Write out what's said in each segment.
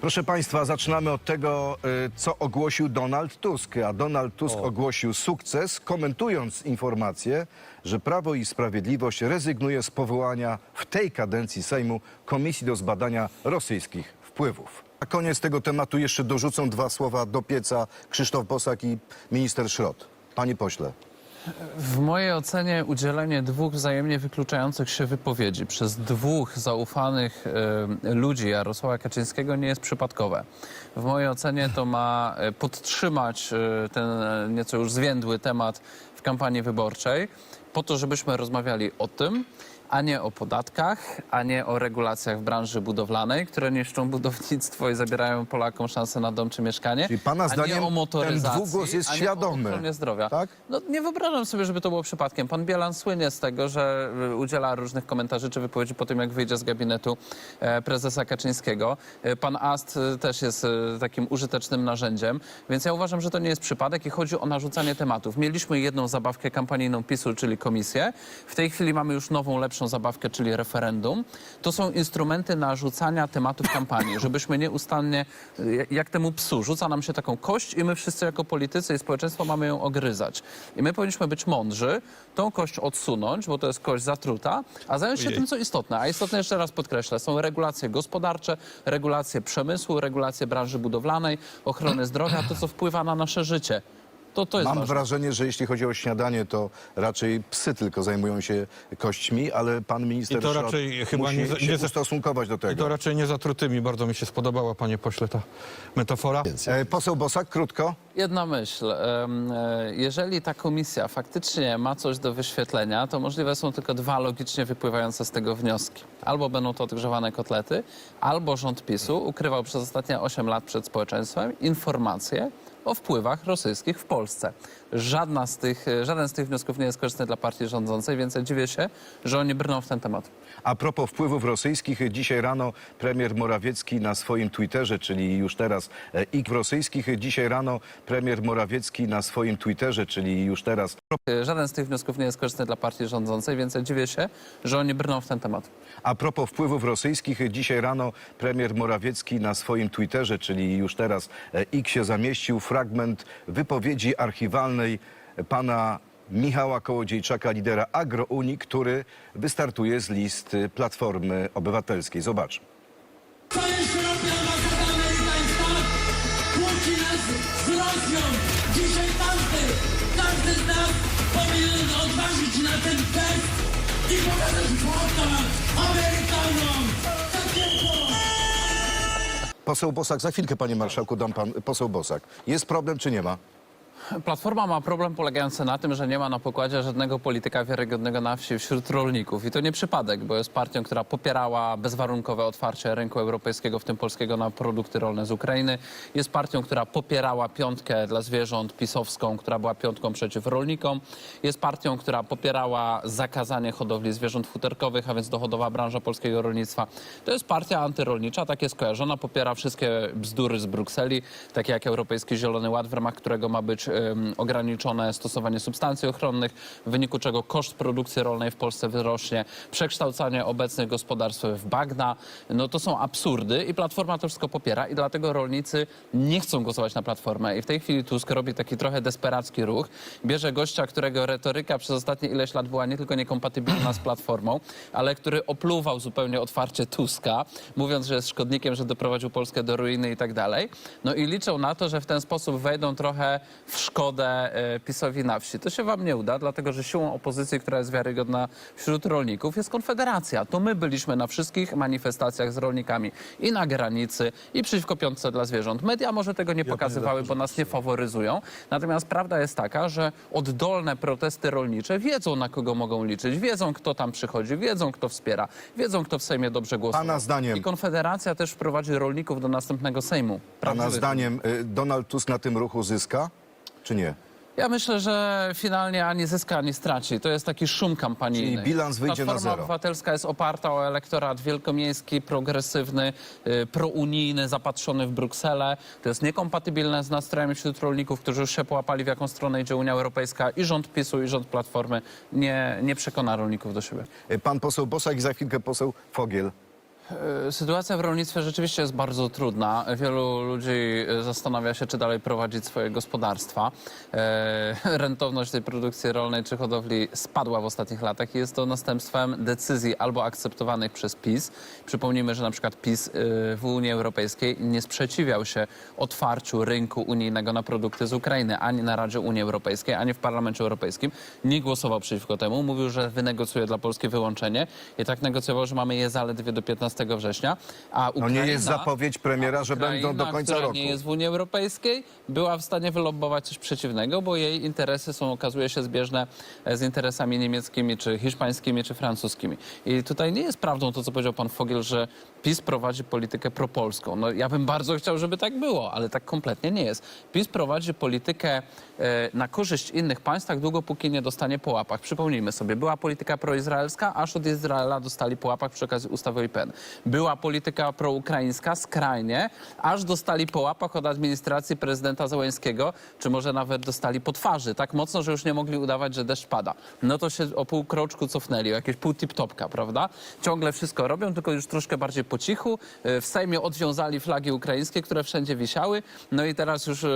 Proszę Państwa, zaczynamy od tego, y, co ogłosił Donald Tusk. A Donald Tusk ogłosił sukces, komentując informację, że Prawo i Sprawiedliwość rezygnuje z powołania w tej kadencji Sejmu Komisji do zbadania rosyjskich wpływów. Na koniec tego tematu jeszcze dorzucą dwa słowa do pieca Krzysztof Bosak i minister Szrot. Panie pośle. W mojej ocenie udzielenie dwóch wzajemnie wykluczających się wypowiedzi przez dwóch zaufanych e, ludzi Jarosława Kaczyńskiego nie jest przypadkowe. W mojej ocenie to ma e, podtrzymać e, ten e, nieco już zwiędły temat w kampanii wyborczej, po to, żebyśmy rozmawiali o tym, a nie o podatkach, a nie o regulacjach w branży budowlanej, które niszczą budownictwo i zabierają Polakom szansę na dom czy mieszkanie. Czyli pana a zdaniem nie o ten motoryzacji, dwugłos jest a nie świadomy, o ochronie zdrowia. tak? No, nie wyobrażam sobie, żeby to było przypadkiem. Pan Bielan słynie z tego, że y, udziela różnych komentarzy czy wypowiedzi po tym, jak wyjdzie z gabinetu e, prezesa Kaczyńskiego. E, Pan Ast e, też jest e, takim użytecznym narzędziem, więc ja uważam, że to nie jest przypadek i chodzi o narzucanie tematów. Mieliśmy jedną zabawkę kampanijną PiSu, czyli komisję. W tej chwili mamy już nową, lepszą zabawkę, czyli referendum. To są instrumenty narzucania tematów kampanii, żebyśmy nieustannie, y, jak temu psu, rzuca nam się taką kość i my wszyscy jako politycy i społeczeństwo mamy ją ogryzać. I my powinniśmy być mądrzy, tą kość odsunąć, bo to jest kość zatruta, a zająć się tym, co istotne. A istotne, jeszcze raz podkreślę, są regulacje gospodarcze, regulacje przemysłu, regulacje branży budowlanej, ochrony zdrowia, to, co wpływa na nasze życie. To, to jest Mam ważne. wrażenie, że jeśli chodzi o śniadanie, to raczej psy tylko zajmują się kośćmi, ale pan minister I to Szrot raczej chyba musi nie za- się nie za- ustosunkować do I tego. to raczej nie zatrutymi. Bardzo mi się spodobała, panie pośle, ta metafora. E, Poseł Bosak, krótko. Jedna myśl. Em, e, Jeżeli ta komisja faktycznie ma coś do wyświetlenia, to możliwe są tylko dwa logicznie wypływające z tego wnioski. Albo będą to odgrzewane kotlety, albo rząd PiSu ukrywał przez ostatnie 8 lat przed społeczeństwem informacje o wpływach rosyjskich w Polsce. Żadna z tych, e, żaden z tych wniosków nie jest korzystny dla partii rządzącej, więc dziwię się, że oni brną w ten temat. A propos wpływów rosyjskich, dzisiaj rano premier Morawiecki na swoim Twitterze, czyli już teraz e, ik rosyjskich, dzisiaj rano premier Morawiecki na swoim Twitterze, czyli już teraz E, Żaden z tych wniosków nie jest korzystny dla partii rządzącej, więc dziwię się, że oni brną w ten temat. A propos wpływów rosyjskich, dzisiaj rano premier Morawiecki na swoim Twitterze, czyli już teraz X się zamieścił fragment wypowiedzi archiwalnej pana Michała Kołodziejczaka, lidera Agrounii, który wystartuje z list Platformy Obywatelskiej. Zobacz. Poseł Bosak, za chwilkę, panie marszałku, dam pan poseł Bosak. Jest problem, czy nie ma? Platforma ma problem polegający na tym, że nie ma na pokładzie żadnego polityka wiarygodnego na wsi wśród rolników. I to nie przypadek, bo jest partią, która popierała bezwarunkowe otwarcie rynku europejskiego, w tym polskiego, na produkty rolne z Ukrainy. Jest partią, która popierała piątkę dla zwierząt pisowską, która była piątką przeciw rolnikom. Jest partią, która popierała zakazanie hodowli zwierząt futerkowych, a więc dochodowa branża polskiego rolnictwa. To jest partia antyrolnicza, tak jest kojarzona, popiera wszystkie bzdury z Brukseli, takie jak Europejski Zielony Ład, w ramach którego ma być ograniczone stosowanie substancji ochronnych, w wyniku czego koszt produkcji rolnej w Polsce wyrośnie, przekształcanie obecnych gospodarstw w bagna. No to są absurdy i Platforma to wszystko popiera i dlatego rolnicy nie chcą głosować na Platformę. I w tej chwili Tusk robi taki trochę desperacki ruch. Bierze gościa, którego retoryka przez ostatnie ileś lat była nie tylko niekompatybilna z Platformą, ale który opluwał zupełnie otwarcie Tuska, mówiąc, że jest szkodnikiem, że doprowadził Polskę do ruiny i tak dalej. No i liczą na to, że w ten sposób wejdą trochę w szkodę e, PiSowi na wsi. To się wam nie uda, dlatego że siłą opozycji, która jest wiarygodna wśród rolników, jest Konfederacja. To my byliśmy na wszystkich manifestacjach z rolnikami i na granicy, i przeciwko piątce dla zwierząt. Media może tego nie pokazywały, bo nas nie faworyzują. Natomiast prawda jest taka, że oddolne protesty rolnicze wiedzą, na kogo mogą liczyć, wiedzą, kto tam przychodzi, wiedzą, kto wspiera, wiedzą, kto w Sejmie dobrze głosuje. Pana zdaniem- I Konfederacja też wprowadzi rolników do następnego Sejmu. Pana Prawdziwych zdaniem y, Donald Tusk na tym ruchu zyska, czy nie? Ja myślę, że finalnie ani zyska, ani straci. To jest taki szum kampanijny. Czyli bilans wyjdzie na Platforma zero. Obywatelska jest oparta o elektorat wielkomiejski, progresywny, y, prounijny, zapatrzony w Brukselę. To jest niekompatybilne z nastrojami wśród rolników, którzy już się połapali, w jaką stronę idzie Unia Europejska. I rząd PiSu, i rząd Platformy nie, nie przekona rolników do siebie. Y, Pan poseł Bosak i za chwilkę poseł Fogiel. E, Sytuacja w rolnictwie rzeczywiście jest bardzo trudna. Wielu ludzi e, zastanawia się, czy dalej prowadzić swoje gospodarstwa. E, Rentowność tej produkcji rolnej czy hodowli spadła w ostatnich latach i jest to następstwem decyzji albo akceptowanych przez PiS. Przypomnijmy, że na przykład PiS w Unii Europejskiej nie sprzeciwiał się otwarciu rynku unijnego na produkty z Ukrainy ani na Radzie Unii Europejskiej, ani w Parlamencie Europejskim. Nie głosował przeciwko temu. Mówił, że wynegocjuje dla Polski wyłączenie i tak negocjował, że mamy je zaledwie do 15 września, a No Ukraina... nie jest zapowiedź premiera, że Ukraina, będą do końca która roku. nie jest w Unii Europejskiej, była w stanie wylobbować coś przeciwnego, bo jej interesy są, okazuje się, zbieżne e, z interesami niemieckimi, czy hiszpańskimi, czy francuskimi. I tutaj nie jest prawdą to, co powiedział pan Fogiel, że PiS prowadzi politykę propolską. No, ja bym bardzo chciał, żeby tak było, ale tak kompletnie nie jest. PiS prowadzi politykę e, na korzyść innych państw tak długo, póki nie dostanie po łapach. Przypomnijmy sobie, była polityka proizraelska, aż od Izraela dostali po łapach przy okazji ustawy o IPN. Była polityka proukraińska, skrajnie, aż dostali po łapach od administracji prezydenta Zełenskiego, czy może nawet dostali po twarzy, tak mocno, że już nie mogli udawać, że deszcz pada. No to się o pół kroczku cofnęli, o jakieś pół tip-topka, prawda? Ciągle wszystko robią, tylko już troszkę bardziej po cichu. E, W Sejmie odwiązali flagi ukraińskie, które wszędzie wisiały. No i teraz już e,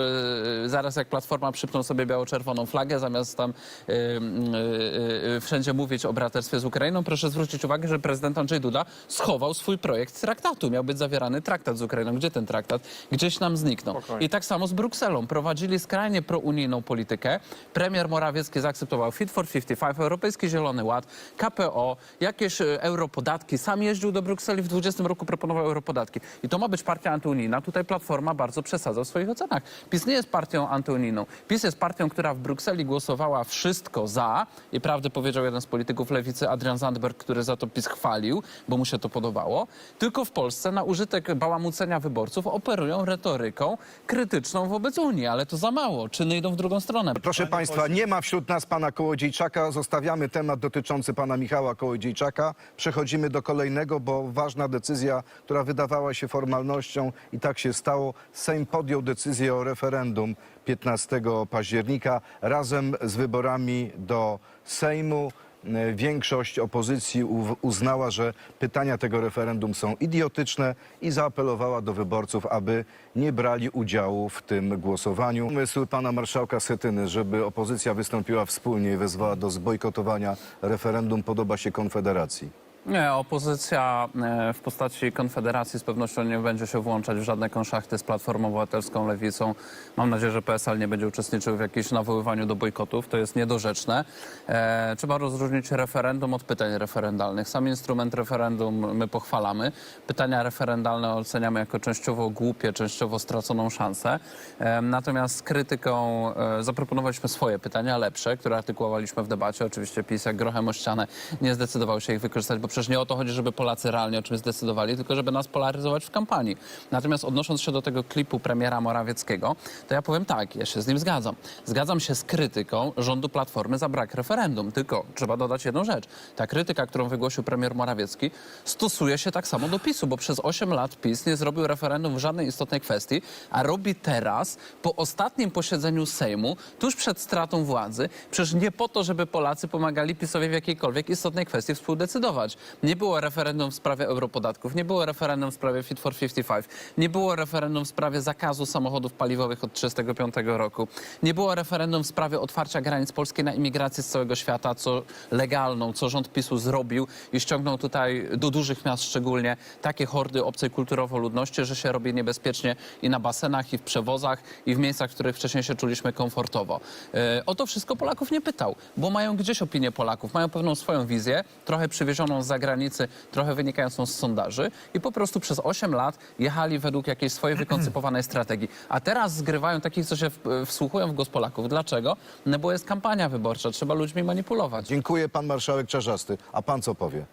zaraz jak Platforma przypną sobie biało-czerwoną flagę, zamiast tam e, wszędzie mówić o braterstwie z Ukrainą, proszę zwrócić uwagę, że prezydent Andrzej Duda schował swój projekt traktatu. Miał być zawierany traktat z Ukrainą. Gdzie ten traktat? Gdzieś nam zniknął. I tak samo z Brukselą. Prowadzili skrajnie prounijną politykę. Premier Morawiecki zaakceptował Fit for 55, Europejski Zielony Ład, KPO, jakieś e, europodatki. Sam jeździł do Brukseli w 20 roku, proponował europodatki. I to ma być partia antyunijna. Tutaj Platforma bardzo przesadza w swoich ocenach. PiS nie jest partią antyunijną. PiS jest partią, która w Brukseli głosowała wszystko za i prawdę powiedział jeden z polityków lewicy, Adrian Zandberg, który za to PiS chwalił, bo mu się to podobało. Tylko w Polsce na użytek bałamucenia wyborców operują retoryką krytyczną wobec Unii, ale to za mało. Czyny idą w drugą stronę. Proszę Państwa, nie ma wśród nas pana Kołodziejczaka. Zostawiamy temat dotyczący pana Michała Kołodziejczaka. Przechodzimy do kolejnego, bo ważna decyzja, która wydawała się formalnością i tak się stało. Sejm podjął decyzję o referendum 15 października razem z wyborami do Sejmu. E, Większość opozycji uznała, że pytania tego referendum są idiotyczne i zaapelowała do wyborców, aby nie brali udziału w tym głosowaniu. Pomysł pana marszałka Schetyny, żeby opozycja wystąpiła wspólnie i wezwała do zbojkotowania referendum, podoba się Konfederacji. Nie, opozycja e, w postaci Konfederacji z pewnością nie będzie się włączać w żadne konszachty z Platformą Obywatelską, Lewicą. Mam nadzieję, że PSL nie będzie uczestniczył w jakimś nawoływaniu do bojkotów. To jest niedorzeczne. E, trzeba rozróżnić referendum od pytań referendalnych. Sam instrument referendum my pochwalamy. Pytania referendalne oceniamy jako częściowo głupie, częściowo straconą szansę. E, natomiast z krytyką e, zaproponowaliśmy swoje pytania, lepsze, które artykułowaliśmy w debacie. Oczywiście PiS jak grochem o ścianę nie zdecydował się ich wykorzystać, bo przecież nie o to chodzi, żeby Polacy realnie o czymś zdecydowali, tylko żeby nas polaryzować w kampanii. Natomiast odnosząc się do tego klipu premiera Morawieckiego, to ja powiem tak, ja się z nim zgadzam. Zgadzam się z krytyką rządu Platformy za brak referendum, tylko trzeba dodać jedną rzecz. Ta krytyka, którą wygłosił premier Morawiecki, stosuje się tak samo do PiSu, bo przez 8 lat PiS nie zrobił referendum w żadnej istotnej kwestii, a robi teraz, po ostatnim posiedzeniu Sejmu, tuż przed stratą władzy, przecież nie po to, żeby Polacy pomagali PiSowi w jakiejkolwiek istotnej kwestii współdecydować. Nie było referendum w sprawie europodatków, nie było referendum w sprawie Fit for 55, nie było referendum w sprawie zakazu samochodów paliwowych od 1935 roku, nie było referendum w sprawie otwarcia granic Polski na imigrację z całego świata, co legalną, co rząd PiSu zrobił i ściągnął tutaj do dużych miast szczególnie takie hordy obcej kulturowo ludności, że się robi niebezpiecznie i na basenach, i w przewozach, i w miejscach, w których wcześniej się czuliśmy komfortowo. E, o to wszystko Polaków nie pytał, bo mają gdzieś opinię Polaków, mają pewną swoją wizję, trochę przywiezioną z zagranicy, trochę wynikającą z sondaży i po prostu przez 8 lat jechali według jakiejś swojej wykoncypowanej strategii. A teraz zgrywają takich, co się w, wsłuchują w głos Polaków. Dlaczego? No bo jest kampania wyborcza, trzeba ludźmi manipulować. Dziękuję pan marszałek Czarzasty. A pan co powie?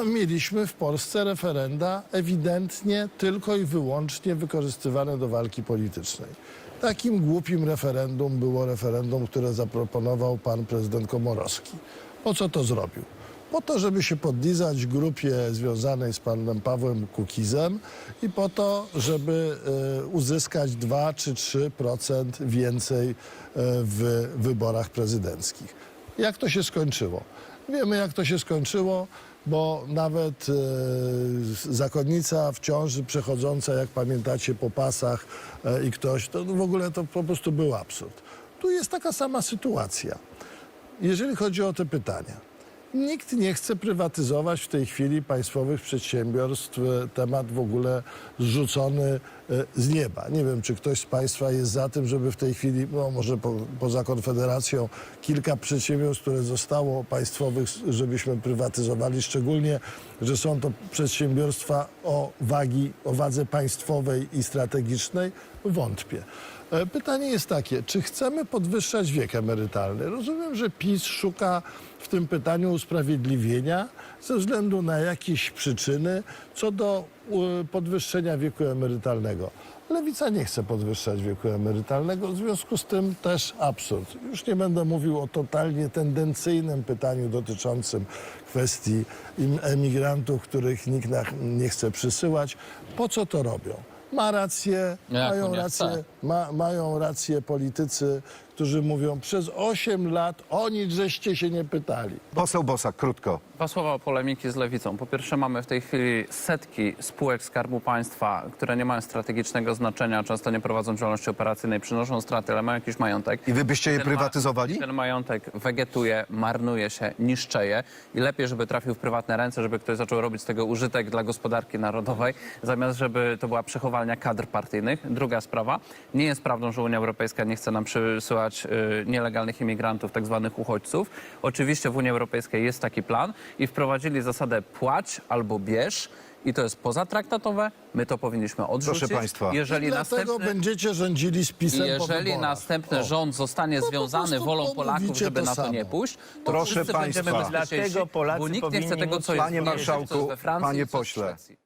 mieliśmy w Polsce referenda ewidentnie tylko i wyłącznie wykorzystywane do walki politycznej. Takim głupim referendum było referendum, które zaproponował pan prezydent Komorowski. Po co to zrobił? Po to, żeby się podlizać grupie związanej z panem Pawłem Kukizem i po to, żeby e, uzyskać 2 czy 3% więcej e, w wyborach prezydenckich. Jak to się skończyło? Wiemy, jak to się skończyło. bo nawet e, zakonnica w ciąży przechodząca, jak pamiętacie, po pasach i ktoś, to w ogóle to po prostu był absurd. Tu jest taka sama sytuacja. Jeżeli chodzi o te pytania. Nikt nie chce prywatyzować w tej chwili państwowych przedsiębiorstw. Temat w ogóle zrzucony e, z nieba. Nie wiem, czy ktoś z Państwa jest za tym, żeby w tej chwili, no może po, poza Konfederacją, kilka przedsiębiorstw, które zostało państwowych, żebyśmy prywatyzowali, szczególnie, że są to przedsiębiorstwa o wagi, o wadze państwowej i strategicznej, wątpię. E, Pytanie jest takie, czy chcemy podwyższać wiek emerytalny? Rozumiem, że PiS szuka w tym pytaniu usprawiedliwienia ze względu na jakieś przyczyny co do podwyższenia wieku emerytalnego. Lewica nie chce podwyższać wieku emerytalnego, w związku z tym też absurd. Już nie będę mówił o totalnie tendencyjnym pytaniu dotyczącym kwestii emigrantów, których nikt nie chce przysyłać. Po co to robią? Ma rację, Jak mają nie rację, ma, mają rację politycy, którzy mówią, przez 8 lat o nic żeście się nie pytali. Poseł Bosak, krótko. Dwa słowa polemiki z lewicą. Po pierwsze, mamy w tej chwili setki spółek Skarbu Państwa, które nie mają strategicznego znaczenia, często nie prowadzą działalności operacyjnej, przynoszą straty, ale mają jakiś majątek. I wy byście je Ten ma- prywatyzowali? Ten majątek wegetuje, marnuje się, niszczeje i lepiej, żeby trafił w prywatne ręce, żeby ktoś zaczął robić z tego użytek dla gospodarki narodowej, zamiast żeby to była przechowalnia kadr partyjnych. Druga sprawa. Nie jest prawdą, że Unia Europejska nie chce nam przysyłać y, nielegalnych imigrantów, tak zwanych uchodźców. Oczywiście w Unii Europejskiej jest taki plan i wprowadzili zasadę płać albo bierz. I to jest pozatraktatowe. My to powinniśmy odrzucić. Proszę państwa. Jeżeli I dlatego następny... będziecie rządzili z I PiSem po jeżeli wyborach. następny O. rząd zostanie po związany wolą Polaków, żeby to na to nie pójść, to Proszę wszyscy będziemy państwa. Dlatego Polacy bo nikt nie chce tego, co jest Panie w Niemczech, co jest marszałku, we Francji, panie co jest w pośle. Szwecji.